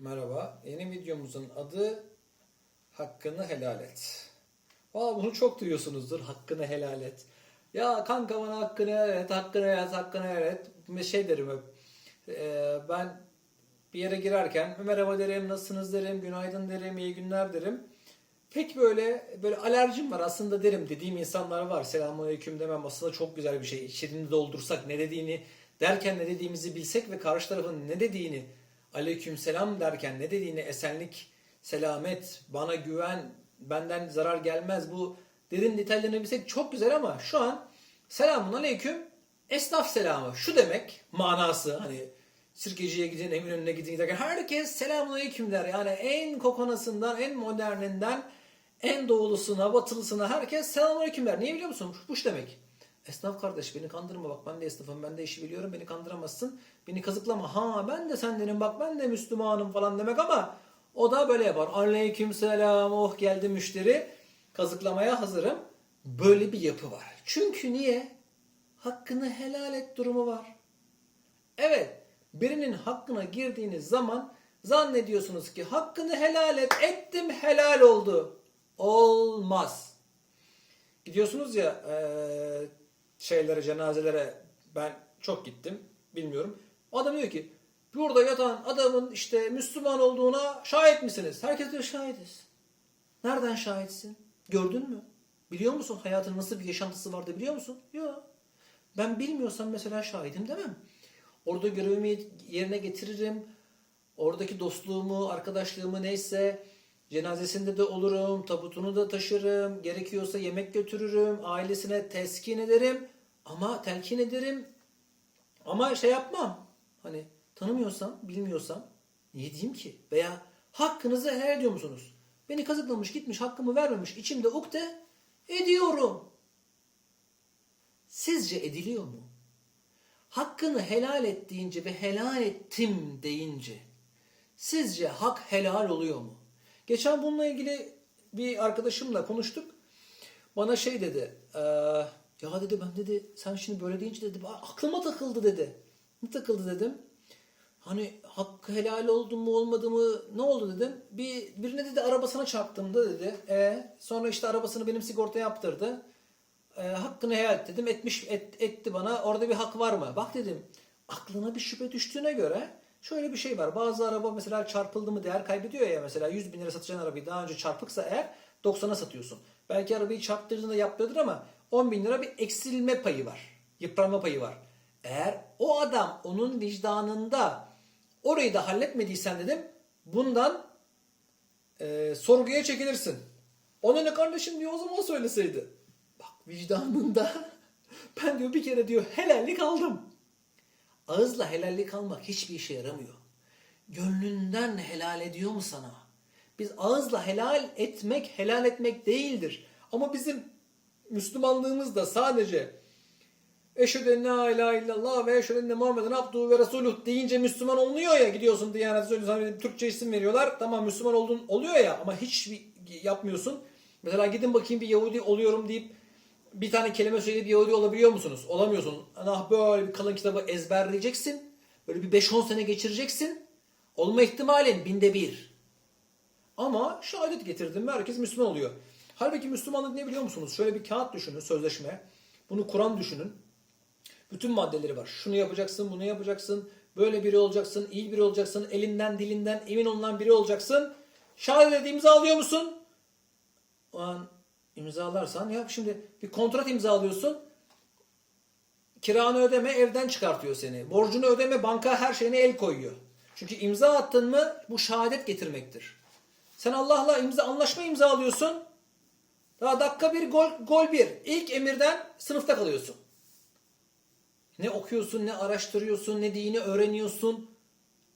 Merhaba. Yeni videomuzun adı Hakkını Helal Et. Valla bunu çok duyuyorsunuzdur. Hakkını helal et. Ya kanka bana hakkını helal et, hakkını helal et, hakkını helal et. Şey derim hep. e, ben bir yere girerken merhaba derim, nasılsınız derim, günaydın derim, iyi günler derim. Pek böyle böyle alerjim var aslında derim dediğim insanlar var. Selamünaleyküm demem aslında çok güzel bir şey. İçerini doldursak ne dediğini derken ne dediğimizi bilsek ve karşı tarafın ne dediğini aleyküm selam derken ne dediğini esenlik, selamet, bana güven, benden zarar gelmez bu derin detaylarını bilsek çok güzel ama şu an selamun aleyküm esnaf selamı. Şu demek manası hani Sirkeci'ye gidin, Eminönü'ne gidin giderken herkes selamun aleyküm der. Yani en kokonasından, en moderninden, en doğulusuna, batılısına herkes selamun aleyküm der. Niye biliyor musun? Bu şu demek. Esnaf kardeş beni kandırma bak ben de esnafım ben de işi biliyorum beni kandıramazsın. Beni kazıklama ha ben de sendenim bak ben de Müslümanım falan demek ama o da böyle yapar. Aleyküm selam oh geldi müşteri kazıklamaya hazırım. Böyle bir yapı var. Çünkü niye? Hakkını helal et durumu var. Evet, birinin hakkına girdiğiniz zaman zannediyorsunuz ki hakkını helal et, ettim helal oldu. Olmaz. Gidiyorsunuz ya eee, şeylere, cenazelere ben çok gittim, bilmiyorum. Adam diyor ki burada yatan adamın işte Müslüman olduğuna şahit misiniz? Herkes diyor şahidiz. Nereden şahitsin? Gördün mü? Biliyor musun hayatın nasıl bir yaşantısı vardı biliyor musun? Yok. Ben bilmiyorsam mesela şahidim demem. Orada görevimi yerine getiririm. Oradaki dostluğumu, arkadaşlığımı neyse cenazesinde de olurum, tabutunu da taşırım, gerekiyorsa yemek götürürüm, ailesine teskin ederim ama telkin ederim ama şey yapmam. Hani tanımıyorsam, bilmiyorsam niye diyeyim ki? Veya hakkınızı helal ediyor musunuz? Beni kazıklamış, gitmiş, hakkımı vermemiş, içimde ukde ediyorum. Sizce ediliyor mu? Hakkını helal et deyince ve helal ettim deyince sizce hak helal oluyor mu? Geçen bununla ilgili bir arkadaşımla konuştuk. Bana şey dedi. eee, ya dedi ben dedi sen şimdi böyle deyince dedi aklıma takıldı dedi. Ne takıldı dedim. Hani hakkı helal oldu mu olmadı mı ne oldu dedim. Bir birine dedi arabasına çarptım da dedi. E, sonra işte arabasını benim sigorta yaptırdı. E, hakkını helal et dedim. Etmiş et- etti bana. Orada bir hak var mı? Bak dedim. Aklına bir şüphe düştüğüne göre şöyle bir şey var. Bazı araba mesela çarpıldı mı değer kaybediyor ya mesela 100 bin lira satacağın arabayı daha önce çarpıksa eğer 90'a satıyorsun. Belki arabayı çarptırdığında yaptırdır ama 10 bin lira bir eksilme payı var. Yıpranma payı var. Eğer o adam onun vicdanında orayı da halletmediysen dedim bundan e, sorguya çekilirsin. Ona ne kardeşim diyor o zaman söyleseydi. Bak vicdanında ben diyor bir kere diyor helallik aldım. Ağızla helallik almak hiçbir işe yaramıyor. Gönlünden helal ediyor mu sana? Biz ağızla helal etmek helal etmek değildir. Ama bizim Müslümanlığımız da sadece Eşhedü en la ilahe illallah ve eşhedü enne Muhammeden abduhu ve resuluh deyince Müslüman oluyor ya gidiyorsun Diyanet Söylüyorsun Türkçe isim veriyorlar. Tamam Müslüman oldun oluyor ya ama hiç yapmıyorsun. Mesela gidin bakayım bir Yahudi oluyorum deyip bir tane kelime söyleyip Yahudi olabiliyor musunuz? Olamıyorsun. Nah böyle bir kalın kitabı ezberleyeceksin. Böyle bir 5-10 sene geçireceksin. Olma ihtimalin binde bir. Ama şehadet getirdim mi herkes Müslüman oluyor. Halbuki Müslümanlık ne biliyor musunuz? Şöyle bir kağıt düşünün, sözleşme. Bunu Kur'an düşünün. Bütün maddeleri var. Şunu yapacaksın, bunu yapacaksın. Böyle biri olacaksın, iyi biri olacaksın. Elinden, dilinden emin olunan biri olacaksın. Şehadet imzalıyor musun? O an imzalarsan yap şimdi bir kontrat imzalıyorsun. Kiranı ödeme evden çıkartıyor seni. Borcunu ödeme banka her şeyine el koyuyor. Çünkü imza attın mı bu şehadet getirmektir. Sen Allah'la imza anlaşma imzalıyorsun. Daha dakika bir gol, gol bir. İlk emirden sınıfta kalıyorsun. Ne okuyorsun, ne araştırıyorsun, ne dini öğreniyorsun,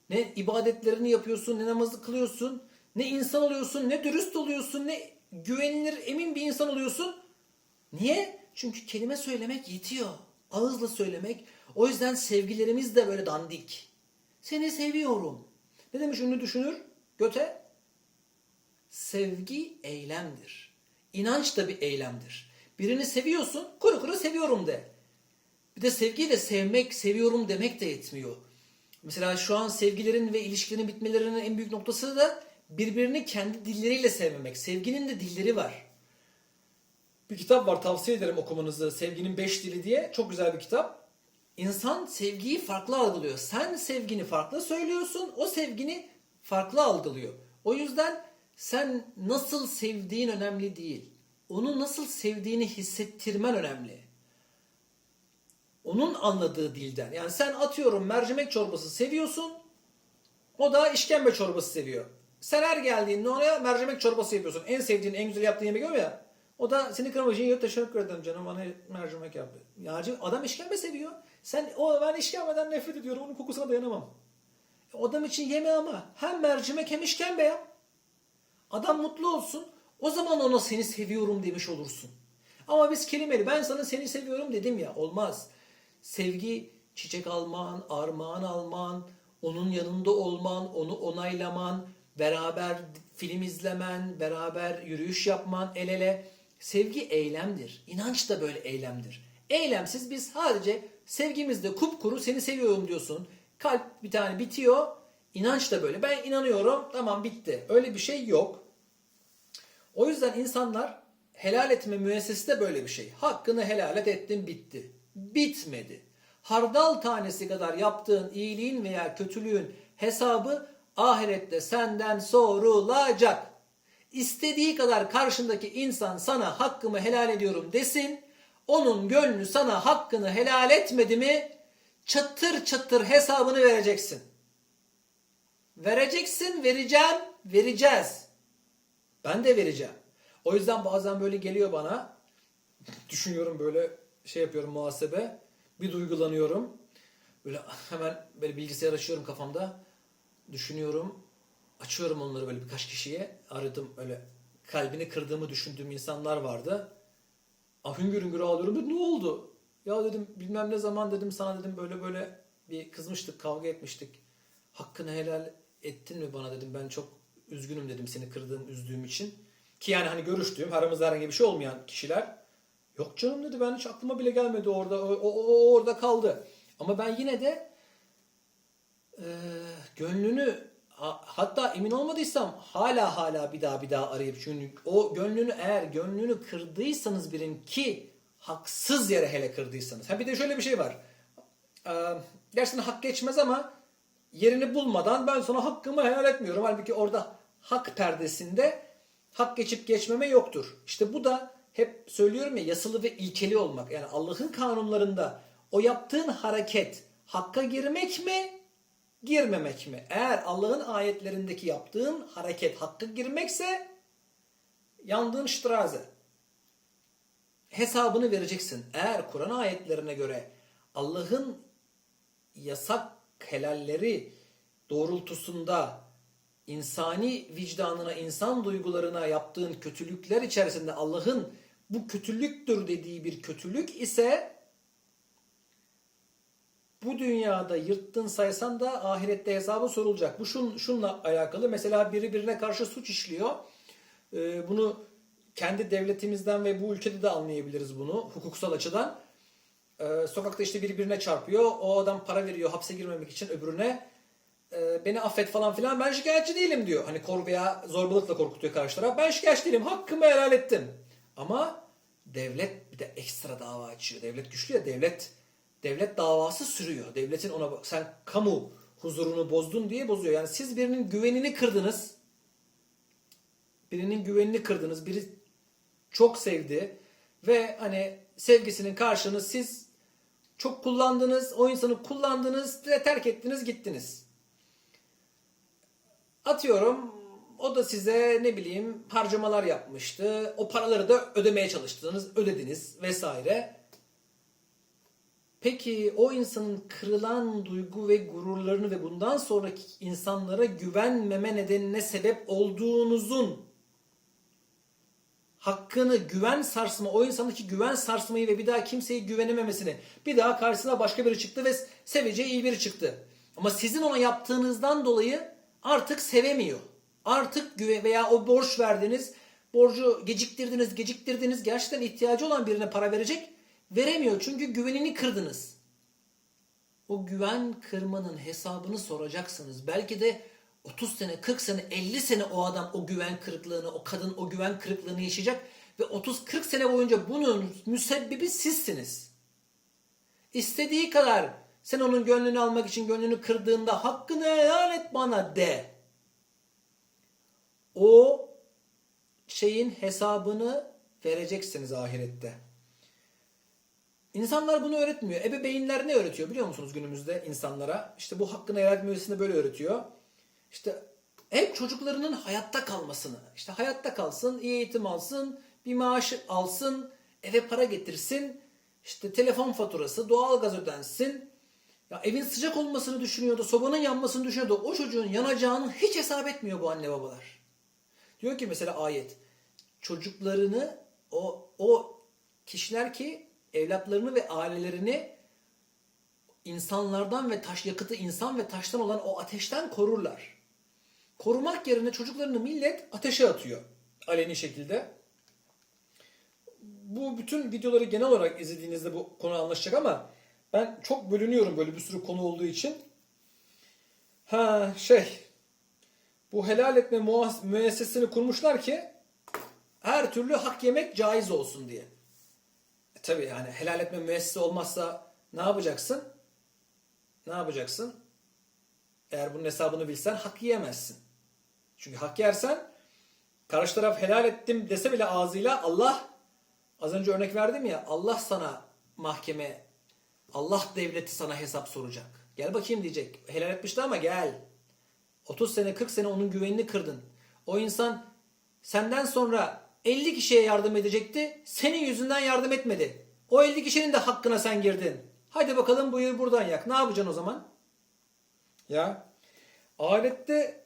ne ibadetlerini yapıyorsun, ne namazı kılıyorsun, ne insan oluyorsun, ne dürüst oluyorsun, ne güvenilir, emin bir insan oluyorsun. Niye? Çünkü kelime söylemek yetiyor. Ağızla söylemek. O yüzden sevgilerimiz de böyle dandik. Seni seviyorum. Ne demiş ünlü düşünür? Göte? Sevgi eylemdir. İnanç da bir eylemdir. Birini seviyorsun, kuru kuru seviyorum de. Bir de sevgiyi de sevmek, seviyorum demek de yetmiyor. Mesela şu an sevgilerin ve ilişkilerin bitmelerinin en büyük noktası da birbirini kendi dilleriyle sevmemek. Sevginin de dilleri var. Bir kitap var tavsiye ederim okumanızı. Sevginin Beş Dili diye. Çok güzel bir kitap. İnsan sevgiyi farklı algılıyor. Sen sevgini farklı söylüyorsun. O sevgini farklı algılıyor. O yüzden sen nasıl sevdiğin önemli değil. Onu nasıl sevdiğini hissettirmen önemli. Onun anladığı dilden. Yani sen atıyorum mercimek çorbası seviyorsun. O da işkembe çorbası seviyor. Sen her geldiğinde oraya mercimek çorbası yapıyorsun. En sevdiğin, en güzel yaptığın yemek o ya. O da seni kırmak için. Teşekkür ederim canım bana mercimek yaptı. Ya adam işkembe seviyor. Sen o ben işkembeden nefret ediyorum. Onun kokusuna dayanamam. O adam için yeme ama hem mercimek hem işkembe yap. Adam mutlu olsun. O zaman ona seni seviyorum demiş olursun. Ama biz kelimeli ben sana seni seviyorum dedim ya olmaz. Sevgi çiçek alman, armağan alman, onun yanında olman, onu onaylaman, beraber film izlemen, beraber yürüyüş yapman el ele. Sevgi eylemdir. İnanç da böyle eylemdir. Eylemsiz biz sadece sevgimizde kupkuru seni seviyorum diyorsun. Kalp bir tane bitiyor. İnanç da böyle. Ben inanıyorum tamam bitti. Öyle bir şey yok. O yüzden insanlar helal etme müessesesi de böyle bir şey. Hakkını helal et ettin bitti. Bitmedi. Hardal tanesi kadar yaptığın iyiliğin veya kötülüğün hesabı ahirette senden sorulacak. İstediği kadar karşındaki insan sana hakkımı helal ediyorum desin. Onun gönlü sana hakkını helal etmedi mi çatır çatır hesabını vereceksin. Vereceksin, vereceğim, vereceğiz. Ben de vereceğim. O yüzden bazen böyle geliyor bana. Düşünüyorum böyle şey yapıyorum muhasebe. Bir duygulanıyorum. Böyle hemen böyle bilgisayar açıyorum kafamda. Düşünüyorum. Açıyorum onları böyle birkaç kişiye. Aradım öyle kalbini kırdığımı düşündüğüm insanlar vardı. Ah hüngür hüngür ağlıyorum. Dedim, ne oldu? Ya dedim bilmem ne zaman dedim sana dedim böyle böyle bir kızmıştık kavga etmiştik. Hakkını helal ettin mi bana dedim. Ben çok üzgünüm dedim seni kırdığım üzdüğüm için. Ki yani hani görüştüğüm aramızda herhangi bir şey olmayan kişiler. Yok canım dedi ben hiç aklıma bile gelmedi orada. O, o, o orada kaldı. Ama ben yine de e, gönlünü ha- hatta emin olmadıysam hala hala bir daha bir daha arayıp çünkü o gönlünü eğer gönlünü kırdıysanız birin ki haksız yere hele kırdıysanız. Ha bir de şöyle bir şey var. E, gerçekten hak geçmez ama yerini bulmadan ben sana hakkımı helal etmiyorum. Halbuki orada hak perdesinde hak geçip geçmeme yoktur. İşte bu da hep söylüyorum ya yasılı ve ilkeli olmak. Yani Allah'ın kanunlarında o yaptığın hareket hakka girmek mi, girmemek mi? Eğer Allah'ın ayetlerindeki yaptığın hareket hakka girmekse yandığın straze. Hesabını vereceksin. Eğer Kur'an ayetlerine göre Allah'ın yasak helalleri doğrultusunda insani vicdanına, insan duygularına yaptığın kötülükler içerisinde Allah'ın bu kötülüktür dediği bir kötülük ise bu dünyada yırttın saysan da ahirette hesabı sorulacak. Bu şun, şunla alakalı. Mesela biri birine karşı suç işliyor. Ee, bunu kendi devletimizden ve bu ülkede de anlayabiliriz bunu hukuksal açıdan. Ee, sokakta işte biri birine çarpıyor. O adam para veriyor hapse girmemek için öbürüne. Ee, beni affet falan filan. Ben şikayetçi değilim diyor. Hani kor veya zorbalıkla korkutuyor karşı taraf. Ben şikayetçi değilim. Hakkımı helal ettim. Ama devlet bir de ekstra dava açıyor. Devlet güçlü ya devlet devlet davası sürüyor. Devletin ona sen kamu huzurunu bozdun diye bozuyor. Yani siz birinin güvenini kırdınız. Birinin güvenini kırdınız. Biri çok sevdi ve hani sevgisinin karşılığını siz çok kullandınız. O insanı kullandınız ve terk ettiniz gittiniz. Atıyorum o da size ne bileyim harcamalar yapmıştı. O paraları da ödemeye çalıştınız, ödediniz vesaire. Peki o insanın kırılan duygu ve gururlarını ve bundan sonraki insanlara güvenmeme nedenine sebep olduğunuzun hakkını güven sarsma, o insandaki güven sarsmayı ve bir daha kimseye güvenememesini, bir daha karşısına başka biri çıktı ve seveceği iyi biri çıktı. Ama sizin ona yaptığınızdan dolayı artık sevemiyor. Artık güve veya o borç verdiniz, borcu geciktirdiniz, geciktirdiniz, gerçekten ihtiyacı olan birine para verecek, veremiyor çünkü güvenini kırdınız. o güven kırmanın hesabını soracaksınız. Belki de 30 sene, 40 sene, 50 sene o adam o güven kırıklığını, o kadın o güven kırıklığını yaşayacak ve 30-40 sene boyunca bunun müsebbibi sizsiniz. İstediği kadar sen onun gönlünü almak için gönlünü kırdığında hakkını helal et bana de. O şeyin hesabını vereceksiniz ahirette. İnsanlar bunu öğretmiyor. Ebeveynler ne öğretiyor biliyor musunuz günümüzde insanlara? İşte bu hakkını helal etmesini böyle öğretiyor. İşte hep çocuklarının hayatta kalmasını. İşte hayatta kalsın, iyi eğitim alsın, bir maaş alsın, eve para getirsin. İşte telefon faturası, doğalgaz ödensin. Ya evin sıcak olmasını düşünüyordu, sobanın yanmasını düşünüyordu. O çocuğun yanacağını hiç hesap etmiyor bu anne babalar. Diyor ki mesela ayet. Çocuklarını o o kişiler ki evlatlarını ve ailelerini insanlardan ve taş yakıtı insan ve taştan olan o ateşten korurlar. Korumak yerine çocuklarını millet ateşe atıyor. Aleni şekilde. Bu bütün videoları genel olarak izlediğinizde bu konu anlaşacak ama ben çok bölünüyorum böyle bir sürü konu olduğu için. Ha şey bu helal etme müessesesini kurmuşlar ki her türlü hak yemek caiz olsun diye. Tabii yani helal etme müessesesi olmazsa ne yapacaksın? Ne yapacaksın? Eğer bunun hesabını bilsen hak yiyemezsin. Çünkü hak yersen karşı taraf helal ettim dese bile ağzıyla Allah az önce örnek verdim ya Allah sana mahkeme Allah devleti sana hesap soracak. Gel bakayım diyecek. Helal etmişti ama gel. 30 sene 40 sene onun güvenini kırdın. O insan senden sonra 50 kişiye yardım edecekti. Senin yüzünden yardım etmedi. O 50 kişinin de hakkına sen girdin. Hadi bakalım buyur buradan yak. Ne yapacaksın o zaman? Ya ahirette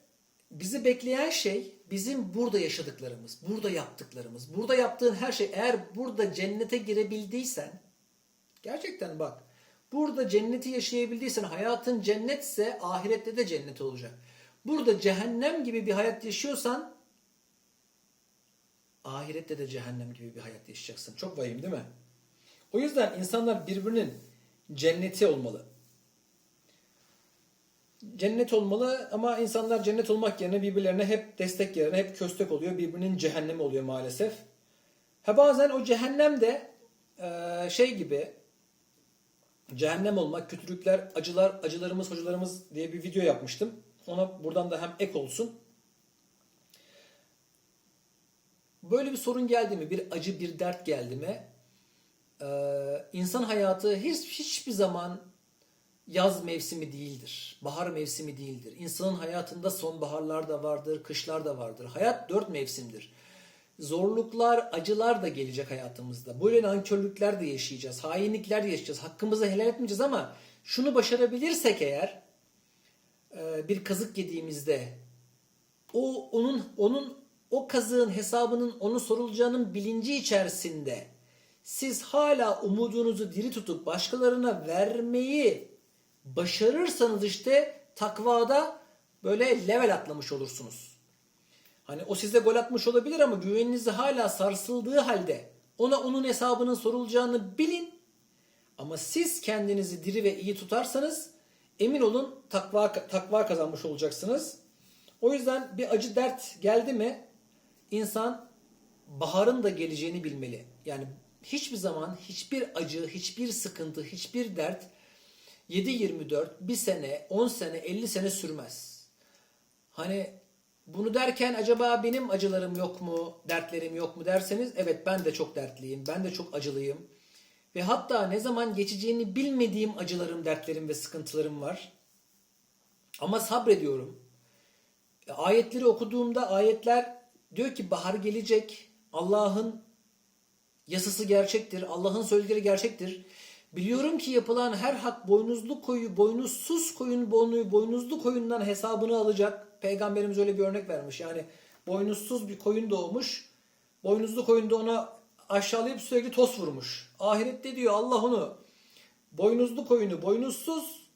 bizi bekleyen şey bizim burada yaşadıklarımız, burada yaptıklarımız. Burada yaptığın her şey eğer burada cennete girebildiysen gerçekten bak burada cenneti yaşayabildiysen hayatın cennetse ahirette de cennet olacak. Burada cehennem gibi bir hayat yaşıyorsan ahirette de cehennem gibi bir hayat yaşayacaksın. Çok vahim değil mi? O yüzden insanlar birbirinin cenneti olmalı. Cennet olmalı ama insanlar cennet olmak yerine birbirlerine hep destek yerine hep köstek oluyor. Birbirinin cehennemi oluyor maalesef. Ha bazen o cehennem de eee, şey gibi cehennem olmak, kötülükler, acılar, acılarımız, hocalarımız diye bir video yapmıştım. Ona buradan da hem ek olsun. Böyle bir sorun geldi mi, bir acı, bir dert geldi mi, eee, insan hayatı hiç, hiçbir zaman yaz mevsimi değildir. Bahar mevsimi değildir. İnsanın hayatında sonbaharlar da vardır, kışlar da vardır. Hayat dört mevsimdir. Zorluklar, acılar da gelecek hayatımızda. Böyle nankörlükler de yaşayacağız. Hainlikler de yaşayacağız. Hakkımızı helal etmeyeceğiz ama şunu başarabilirsek eğer e, bir kazık yediğimizde o onun onun o kazığın hesabının onun sorulacağının bilinci içerisinde siz hala umudunuzu diri tutup başkalarına vermeyi başarırsanız işte takvada böyle level atlamış olursunuz. Hani o size gol atmış olabilir ama güveninizi hala sarsıldığı halde ona onun hesabının sorulacağını bilin. Ama siz kendinizi diri ve iyi tutarsanız emin olun takva, takva kazanmış olacaksınız. O yüzden bir acı dert geldi mi insan baharın da geleceğini bilmeli. Yani hiçbir zaman hiçbir acı, hiçbir sıkıntı, hiçbir dert 7-24, bir sene, 10 sene, 50 sene sürmez. Hani bunu derken acaba benim acılarım yok mu, dertlerim yok mu derseniz evet ben de çok dertliyim, ben de çok acılıyım. Ve hatta ne zaman geçeceğini bilmediğim acılarım, dertlerim ve sıkıntılarım var. Ama sabrediyorum. E, Ayetleri okuduğumda ayetler diyor ki bahar gelecek. Allah'ın yasası gerçektir. Allah'ın sözleri gerçektir. Biliyorum ki yapılan her hak boynuzlu koyu, boynuzsuz koyun boynu, boynuzlu koyundan hesabını alacak. Peygamberimiz öyle bir örnek vermiş. Yani boynuzsuz bir koyun doğmuş. Boynuzlu koyun da ona aşağılayıp sürekli tos vurmuş. Ahirette diyor Allah onu boynuzlu koyunu boynuzsuz,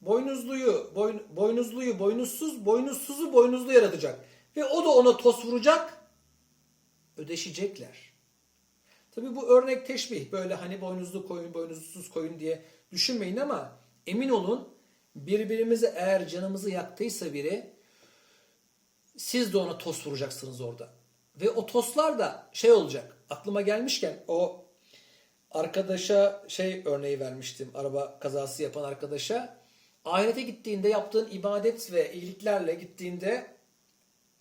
boynuzluyu, boyn, boynuzluyu boynuzsuz, boynuzsuzu boynuzlu yaratacak. Ve o da ona tos vuracak. Ödeşecekler. Tabii bu örnek teşbih. Böyle hani boynuzlu koyun, boynuzsuz koyun diye düşünmeyin ama Emin olun birbirimizi eğer canımızı yaktıysa biri siz de ona tost vuracaksınız orada. Ve o tostlar da şey olacak. Aklıma gelmişken o arkadaşa şey örneği vermiştim. Araba kazası yapan arkadaşa. Ahirete gittiğinde yaptığın ibadet ve iyiliklerle gittiğinde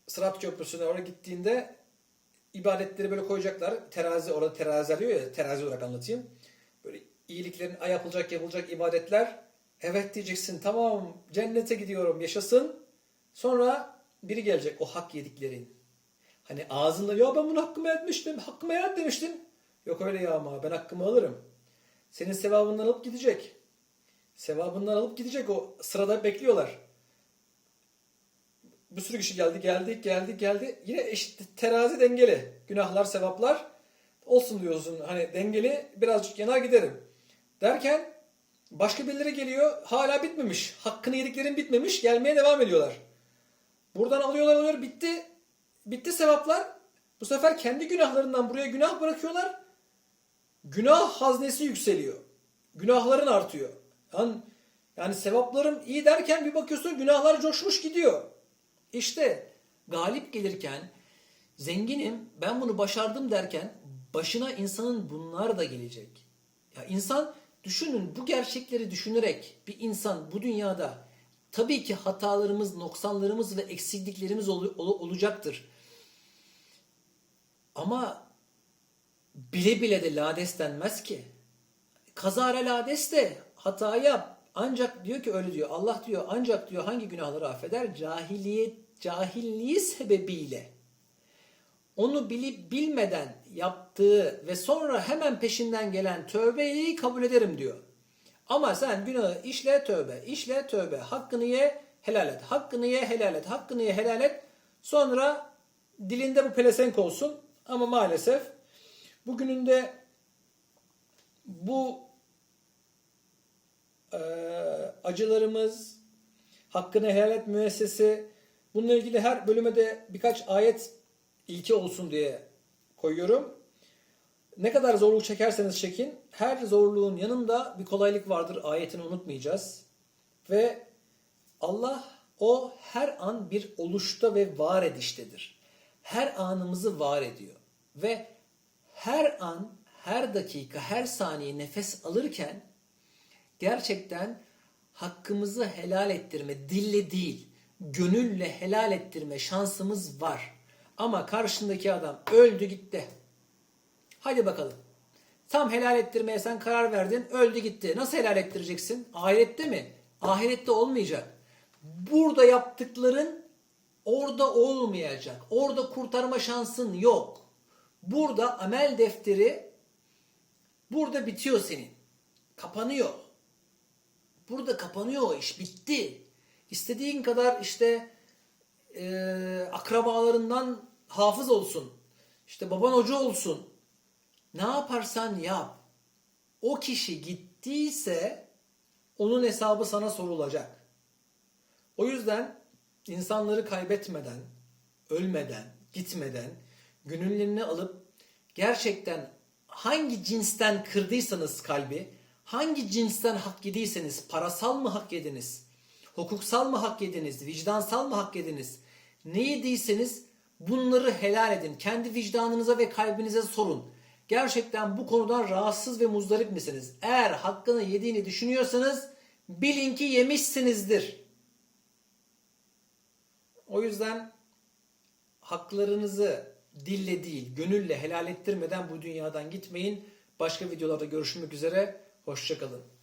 Sırat Köprüsü'ne oraya gittiğinde ibadetleri böyle koyacaklar. Terazi orada terazi arıyor ya terazi olarak anlatayım. Böyle iyiliklerin ay yapılacak yapılacak ibadetler. Evet diyeceksin tamam cennete gidiyorum yaşasın. Sonra biri gelecek o hak yediklerin. Hani ağzında ya ben bunu hakkımı etmiştim, hakkımı helal demiştin. Yok öyle ya ama ben hakkımı alırım. Senin sevabından alıp gidecek. Sevabından alıp gidecek o sırada bekliyorlar. Bir sürü kişi geldi, geldi, geldi, geldi. Yine eşit terazi dengeli. Günahlar, sevaplar olsun diyorsun. Hani dengeli birazcık yanar giderim. Derken başka birileri geliyor. Hala bitmemiş. Hakkını yediklerin bitmemiş. Gelmeye devam ediyorlar. Buradan alıyorlar alıyorlar. Bitti. Bitti sevaplar. Bu sefer kendi günahlarından buraya günah bırakıyorlar. Günah haznesi yükseliyor. Günahların artıyor. Yani, yani sevaplarım iyi derken bir bakıyorsun günahlar coşmuş gidiyor. İşte galip gelirken zenginim ben bunu başardım derken başına insanın bunlar da gelecek. Ya insan düşünün bu gerçekleri düşünerek bir insan bu dünyada tabii ki hatalarımız, noksanlarımız ve eksikliklerimiz ol- ol- olacaktır. Ama bile bile de lades denmez ki. Kazara lades de hata yap. Ancak diyor ki öyle diyor. Allah diyor ancak diyor hangi günahları affeder? Cahiliyet, cahilliği sebebiyle. Onu bilip bilmeden yaptığı ve sonra hemen peşinden gelen tövbeyi kabul ederim diyor. Ama sen günahı işle tövbe, işle tövbe, hakkını ye, helal et, hakkını ye, helal et, hakkını ye, helal et. Sonra dilinde bu pelesenk olsun. Ama maalesef bugününde bu e, acılarımız, hakkını helal et müessesi, bununla ilgili her bölüme de birkaç ayet ilke olsun diye koyuyorum. Ne kadar zorluk çekerseniz çekin, her zorluğun yanında bir kolaylık vardır ayetini unutmayacağız. Ve Allah o her an bir oluşta ve var ediştedir. Her anımızı var ediyor. Ve her an, her dakika, her saniye nefes alırken gerçekten hakkımızı helal ettirme, dille değil, gönülle helal ettirme şansımız var. Ama karşındaki adam öldü gitti. Hadi bakalım. Tam helal ettirmeye sen karar verdin, öldü gitti. Nasıl helal ettireceksin? Ahirette mi? Ahirette olmayacak. Burada yaptıkların orada olmayacak. Orada kurtarma şansın yok. Burada amel defteri burada bitiyor senin. Kapanıyor. Burada kapanıyor o iş. Bitti. İstediğin kadar işte e, akrabalarından hafız olsun. İşte baban hoca olsun. Ne yaparsan yap. O kişi gittiyse onun hesabı sana sorulacak. O yüzden insanları kaybetmeden, ölmeden, gitmeden gönüllerini alıp gerçekten hangi cinsten kırdıysanız kalbi, hangi cinsten hak yediyseniz, parasal mı hak yediniz, hukuksal mı hak yediniz, vicdansal mı hak yediniz, ne yediyseniz bunları helal edin. Kendi vicdanınıza ve kalbinize sorun. Gerçekten bu konudan rahatsız ve muzdarip misiniz? Eğer hakkını yediğini düşünüyorsanız bilin ki yemişsinizdir. O yüzden haklarınızı dille değil, gönülle helal ettirmeden bu dünyadan gitmeyin. Başka videolarda görüşmek üzere. Hoşçakalın.